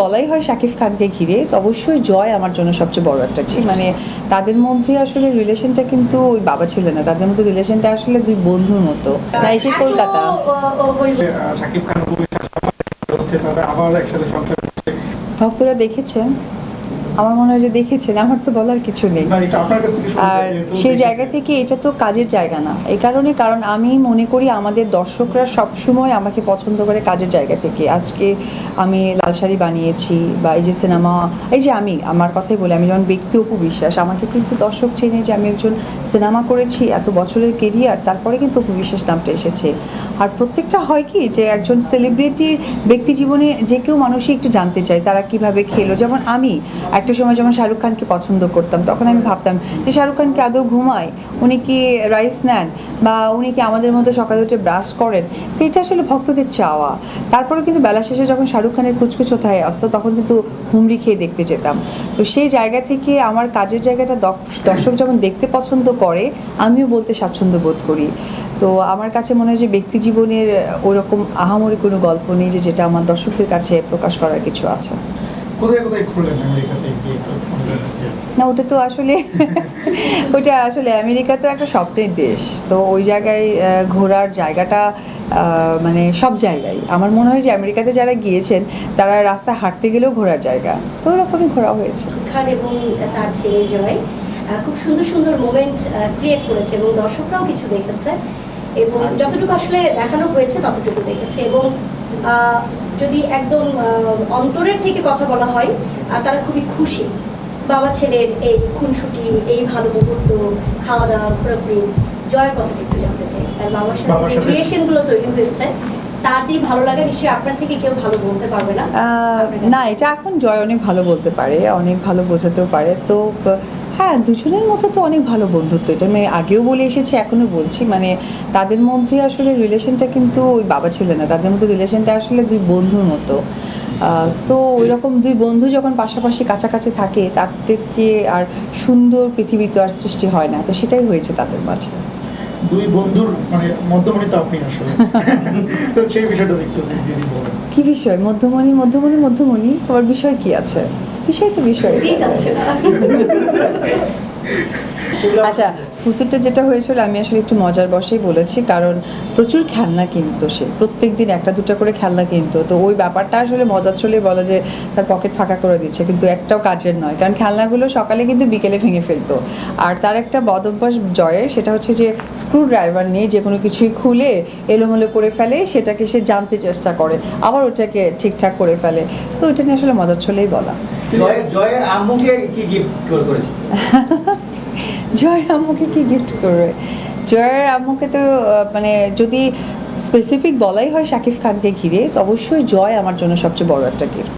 বলাই হয় শাকিব খানকে ঘিরে তো অবশ্যই জয় আমার জন্য সবচেয়ে বড় একটা ছিল মানে তাদের মধ্যে আসলে রিলেশনটা কিন্তু ওই বাবা ছিল না তাদের মধ্যে রিলেশনটা আসলে দুই বন্ধুর মতো। তাই সে কলকাতা। সাকিব খান হচ্ছে তারা আবার একসাথে সংসার করছে। ভক্তরা দেখেছেন? আমার মনে হয় যে দেখেছেন আমার তো বলার কিছু নেই। আর সেই জায়গা থেকে এটা তো কাজের জায়গা না। এই কারণে কারণ আমি মনে করি আমাদের দর্শকরা সব সময় আমাকে পছন্দ করে কাজের জায়গা থেকে। আজকে আমি লাল শাড়ি বানিয়েছি বা এই যে সিনেমা এই যে আমি আমার কথাই বলি আমি যেমন ব্যক্তি অপু বিশ্বাস আমাকে কিন্তু দর্শক চেনে যে আমি একজন সিনেমা করেছি এত বছরের কেরিয়ার তারপরে কিন্তু অপু বিশ্বাস নামটা এসেছে। আর প্রত্যেকটা হয় কি যে একজন সেলিব্রিটির ব্যক্তি জীবনে যে কেউ মানুষই একটু জানতে চায় তারা কীভাবে খেলো। যেমন আমি একটা সময় যেমন শাহরুখ খানকে পছন্দ করতাম, তখন আমি ভাবতাম যে শাহরুখ খানকে আদৌ ঘুমায়? উনি কি রাইস নেন? বা উনি কি আমাদের মতো সকালে উঠে ব্রাশ করেন? তো এটা আসলে ভক্তদের চাওয়া। তারপরে কিন্তু বেলা শেষে যখন শাহরুখ খানের কুচকুচ হয়ে আসতো, তখন কিন্তু হুমড়ি খেয়ে দেখতে যেতাম। তো সেই জায়গা থেকে আমার কাজের জায়গাটা দর্শক যখন দেখতে পছন্দ করে, আমিও বলতে স্বাচ্ছন্দ্য বোধ করি। তো আমার কাছে মনে হয় যে ব্যক্তি জীবনের ওরকম আহামরি কোনো গল্প নেই যে যেটা আমার দর্শকদের কাছে প্রকাশ করার কিছু আছে। কোথায় কোথায় ঘুরলেন আমেরিকাতে গিয়ে? একটু আমাদের কাছে? না ওটা তো আসলে ওটা আসলে আমেরিকা তো একটা স্বপ্নের দেশ। তো ওই জায়গায় ঘোরার জায়গাটা মানে সব জায়গায়। আমার মনে হয় যে আমেরিকাতে যারা গিয়েছেন তারা রাস্তায় হাঁটতে গেলেও ঘোরার জায়গা। তো ওরকমই ঘোরা হয়েছে। খান এবং তার ছেলে জয় খুব সুন্দর সুন্দর মোমেন্ট ক্রিয়েট করেছে এবং দর্শকরাও কিছু দেখেছে। এবং যতটুকু আসলে দেখানো হয়েছে ততটুকু দেখেছে। এবং যদি একদম অন্তরের থেকে কথা বলা হয় তারা খুবই খুশি। বাবা ছেলের এই খুনসুটি এই ভালো মুহূর্ত খাওয়া দাওয়া ঘোরাঘুরি জয়ের কথাটা একটু জানতে চাই। তার বাবার সাথে যে সাথে- ক্রিয়েশনগুলো তৈরি হয়েছে তার যে ভালো লাগে নিশ্চয়ই আপনার থেকে কেউ ভালো বলতে পারবে না? আহ, না এটা এখন জয় অনেক ভালো বলতে পারে অনেক ভালো বোঝাতেও পারে। তো হ্যাঁ দুজনের মধ্যে তো অনেক ভালো বন্ধুত্ব। এটা আমি আগেও বলে এসেছি এখনও বলছি। মানে তাদের মধ্যে আসলে রিলেশনটা কিন্তু ওই বাবা ছেলে না তাদের মধ্যে রিলেশনটা আসলে দুই বন্ধুর মতো। সো ওই রকম দুই বন্ধু যখন পাশাপাশি কাছাকাছি থাকে তার থেকে আর সুন্দর পৃথিবী তো আর সৃষ্টি হয় না। তো সেটাই হয়েছে তাদের মাঝে। দুই বন্ধুর মানে মধ্যমণি তো আপনি আসলে। তো সেই বিষয়টা একটু যদি বলেন। কি বিষয়? মধ্যমণি মধ্যমণি মধ্যমণি আবার বিষয় কি আছে? বিষয় তো বিষয়? আচ্ছা ফুতুরটা যেটা হয়েছিল আমি আসলে একটু মজার বসেই বলেছি কারণ প্রচুর খেলনা কিনতো সে। প্রত্যেক দিন একটা দুটো করে খেলনা কিনতো। তো ওই ব্যাপারটা আসলে মজার চলে বলে যে তার পকেট ফাঁকা করে দিচ্ছে কিন্তু একটাও কাজের নয়। কারণ খেলনাগুলো সকালে কিন্তু বিকেলে ভেঙে ফেলতো। আর তার একটা বদ অভ্যাস জয়ের সেটা হচ্ছে যে স্ক্রু ড্রাইভার নিয়ে যে কোনো কিছুই খুলে এলোমেলো করে ফেলে সেটাকে সে জানতে চেষ্টা করে। আবার ওটাকে ঠিকঠাক করে ফেলে। তো ওইটা নিয়ে আসলে মজার চলেই বলা। জয়ের জয়ের আম্মুকে কি গিফট করেছে? জয়ের আম্মুকে কি গিফট করবে? জয়ের আম্মুকে তো মানে যদি স্পেসিফিক বলাই হয় শাকিব খানকে ঘিরে, তো অবশ্যই জয় আমার জন্য সবচেয়ে বড় একটা গিফট